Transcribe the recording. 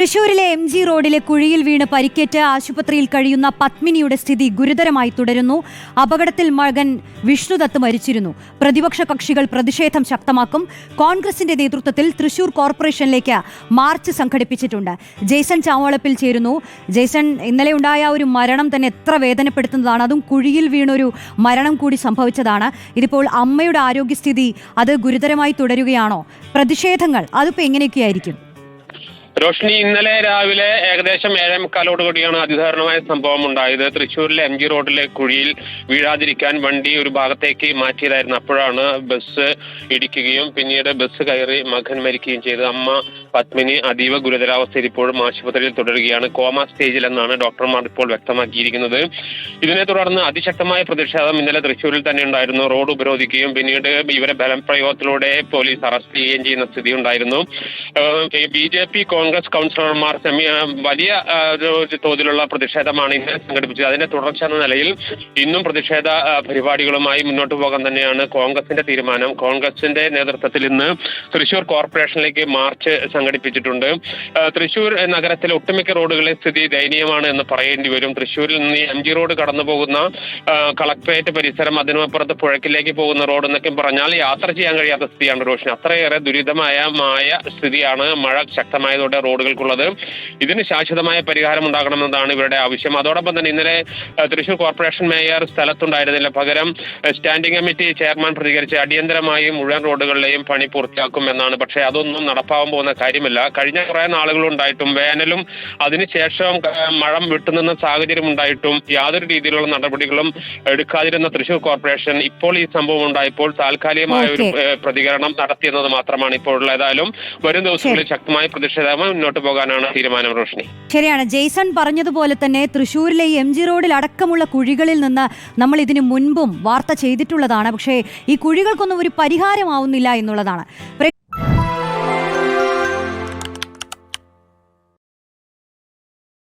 തൃശൂരിലെ M G റോഡിലെ കുഴിയിൽ വീണ് പരിക്കേറ്റ് ആശുപത്രിയിൽ കഴിയുന്ന പത്മിനിയുടെ സ്ഥിതി ഗുരുതരമായി തുടരുന്നു. അപകടത്തിൽ മകൻ വിഷ്ണുദത്ത് മരിച്ചിരുന്നു. പ്രതിപക്ഷ കക്ഷികൾ പ്രതിഷേധം ശക്തമാക്കും. കോൺഗ്രസിന്റെ നേതൃത്വത്തിൽ തൃശൂർ കോർപ്പറേഷനിലേക്ക് മാർച്ച് സംഘടിപ്പിച്ചിട്ടുണ്ട്. ജെയ്സൺ ചാവളപ്പിൽ ചേരുന്നു. ജെയ്സൺ ഇന്നലെ ഉണ്ടായ ഒരു മരണം തന്നെ എത്ര വേദനപ്പെടുത്തുന്നതാണ്. അതും കുഴിയിൽ വീണൊരു മരണം കൂടി സംഭവിച്ചതാണ്. ഇതിപ്പോൾ അമ്മയുടെ ആരോഗ്യസ്ഥിതി അത് ഗുരുതരമായി തുടരുകയാണോ? പ്രതിഷേധങ്ങൾ അതിപ്പോൾ എങ്ങനെയൊക്കെയായിരിക്കും? റോഷ്നി ഇന്നലെ രാവിലെ ഏകദേശം ഏഴേ മുക്കാലോട് കൂടിയാണ് അതിദാരുണമായ സംഭവം ഉണ്ടായത് തൃശ്ശൂരിലെ എം ജി റോഡിലെ കുഴിയിൽ വീഴാതിരിക്കാൻ വണ്ടി ഒരു ഭാഗത്തേക്ക് മാറ്റിയതായിരുന്നു. അപ്പോഴാണ് ബസ് ഇടിക്കുകയും പിന്നീട് ബസ് കയറി മകൻ മരിക്കുകയും ചെയ്തത്. അമ്മ പത്മിനി അതീവ ഗുരുതരാവസ്ഥയിൽ ഇപ്പോഴും ആശുപത്രിയിൽ തുടരുകയാണ്. കോമ സ്റ്റേജിൽ എന്നാണ് ഡോക്ടർമാർ ഇപ്പോൾ വ്യക്തമാക്കിയിരിക്കുന്നത്. ഇതിനെ തുടർന്ന് അതിശക്തമായ പ്രതിഷേധം ഇന്നലെ തൃശൂരിൽ തന്നെ ഉണ്ടായിരുന്നു. റോഡ് ഉപരോധിക്കുകയും പിന്നീട് ഇവരെ ബലപ്രയോഗത്തിലൂടെ പോലീസ് അറസ്റ്റ് ചെയ്യുകയും ചെയ്യുന്ന സ്ഥിതി ഉണ്ടായിരുന്നു. ബി ജെ പി കോൺഗ്രസ് കൗൺസിലർമാർ വലിയ തോതിലുള്ള പ്രതിഷേധമാണ് ഇന്ന് സംഘടിപ്പിച്ചത്. അതിന്റെ തുടർച്ച എന്ന നിലയിൽ ഇന്നും പ്രതിഷേധ പരിപാടികളുമായി മുന്നോട്ട് പോകാൻ തന്നെയാണ് കോൺഗ്രസിന്റെ തീരുമാനം. കോൺഗ്രസിന്റെ നേതൃത്വത്തിൽ ഇന്ന് തൃശൂർ കോർപ്പറേഷനിലേക്ക് മാർച്ച് സംഘടിപ്പിച്ചിട്ടുണ്ട്. തൃശൂർ നഗരത്തിലെ ഒട്ടുമിക്ക റോഡുകളിലെ സ്ഥിതി ദയനീയമാണ് എന്ന് പറയേണ്ടി വരും. തൃശ്ശൂരിൽ നിന്ന് എം ജി റോഡ് കടന്നു പോകുന്ന കളക്ട്രേറ്റ് പരിസരം അതിനപ്പുറത്ത് പുഴക്കിലേക്ക് പോകുന്ന റോഡ് എന്നൊക്കെ പറഞ്ഞാൽ യാത്ര ചെയ്യാൻ കഴിയാത്ത സ്ഥിതിയാണ് റോഷൻ അത്രയേറെ ദുരിതമായ മായ സ്ഥിതിയാണ് മഴ ശക്തമായതോടെ റോഡുകൾക്കുള്ളത്. ഇതിന് ശാശ്വതമായ പരിഹാരം ഉണ്ടാകണമെന്നതാണ് ഇവരുടെ ആവശ്യം. അതോടൊപ്പം തന്നെ ഇന്നലെ തൃശൂർ കോർപ്പറേഷൻ മേയർ സ്ഥലത്തുണ്ടായിരുന്നില്ല. പകരം സ്റ്റാൻഡിംഗ് കമ്മിറ്റി ചെയർമാൻ പ്രതികരിച്ച് അടിയന്തരമായി മുഴുവൻ റോഡുകളിലെയും പണി പൂർത്തിയാക്കും എന്നാണ് പക്ഷേ അതൊന്നും നടപ്പാവാൻ പോകുന്ന കാര്യമില്ല. കഴിഞ്ഞ കുറെ നാളുകളുണ്ടായിട്ടും വേനലും അതിനുശേഷം മഴം വിട്ടുനിന്ന സാഹചര്യം ഉണ്ടായിട്ടും യാതൊരു രീതിയിലുള്ള നടപടികളും എടുക്കാതിരുന്ന തൃശൂർ കോർപ്പറേഷൻ ഇപ്പോൾ ഈ സംഭവം ഉണ്ടായപ്പോൾ താൽക്കാലികമായ ഒരു പ്രതികരണം നടത്തിയെന്നത് മാത്രമാണ് ഇപ്പോൾ ഉള്ളത് ഏതായാലും വരും ദിവസങ്ങളിൽ ശക്തമായ പ്രതിഷേധമായി മുന്നോട്ട് പോകാനാണ് തീരുമാനം റോഷിനി. ശരിയാണ്. ജെയ്സൺ പറഞ്ഞതുപോലെ തന്നെ തൃശൂരിലെ എം ജി റോഡിൽ അടക്കമുള്ള കുഴികളിൽ നിന്ന് നമ്മൾ ഇതിനു മുൻപും വാർത്ത ചെയ്തിട്ടുള്ളതാണ്. പക്ഷേ ഈ കുഴികൾക്കൊന്നും ഒരു പരിഹാരമാവുന്നില്ല എന്നുള്ളതാണ്.